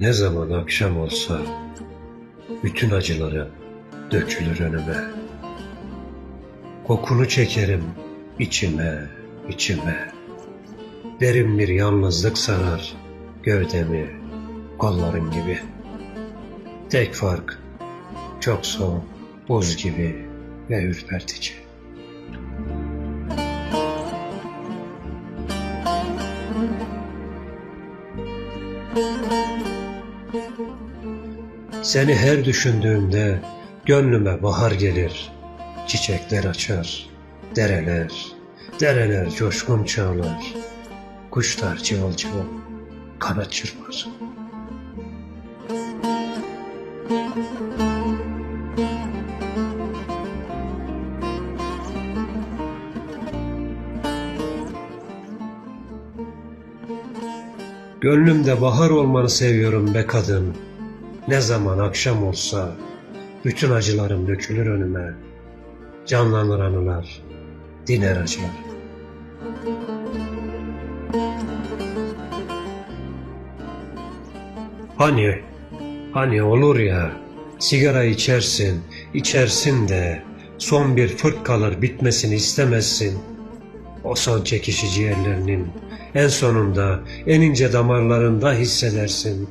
Ne zaman akşam olsa bütün acıları dökülür önüme. Kokunu çekerim içime, içime. Derin bir yalnızlık sarar gövdemi, kolların gibi. Tek fark çok soğuk, buz gibi ve ürpertici. Seni her düşündüğümde gönlüme bahar gelir. Çiçekler açar, dereler, dereler coşkun çağlar. Kuşlar cıvıl cıvıl kanat çırpar. Gönlümde bahar olmanı seviyorum be kadın. Ne zaman akşam olsa bütün acılarım dökülür önüme. Canlanır anılar, diner acılar. Hani, hani olur ya, sigara içersin, içersin de son bir fırt kalır bitmesini istemezsin. O son çekişi ciğerlerinin en sonunda en ince damarlarında hissedersin.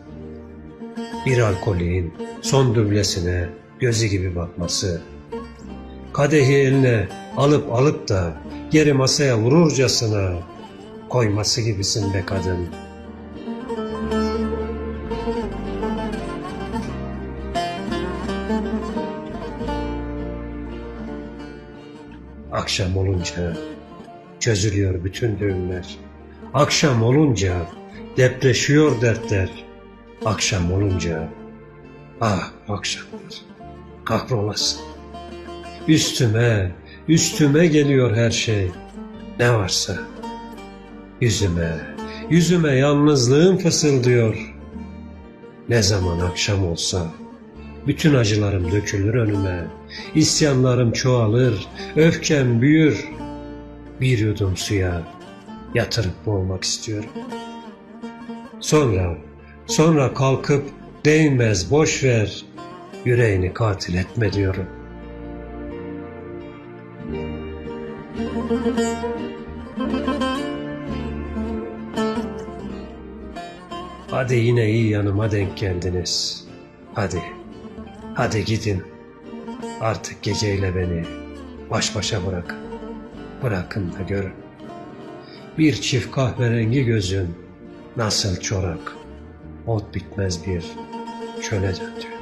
Bir alkolün son düblesine gözü gibi bakması. Kadehi eline alıp alıp da geri masaya vururcasına koyması gibisin be kadın. Akşam olunca çözülüyor bütün düğümler. Akşam olunca depreşiyor dertler. Akşam olunca ah akşamlar kahrolasın. Üstüme, üstüme geliyor her şey. Ne varsa yüzüme, yüzüme yalnızlığım fısıldıyor. Ne zaman akşam olsa bütün acılarım dökülür önüme. İsyanlarım çoğalır, öfkem büyür. Bir yudum suya yatırıp boğulmak istiyorum. Sonra, sonra kalkıp değmez boş ver, yüreğini katil etme diyorum. Hadi yine iyi yanıma denk geldiniz. Hadi, hadi gidin. Artık geceyle beni baş başa bırakın. Bırakın da görün. Bir çift kahverengi gözün nasıl çorak, ot bitmez bir çöle döndüğünü.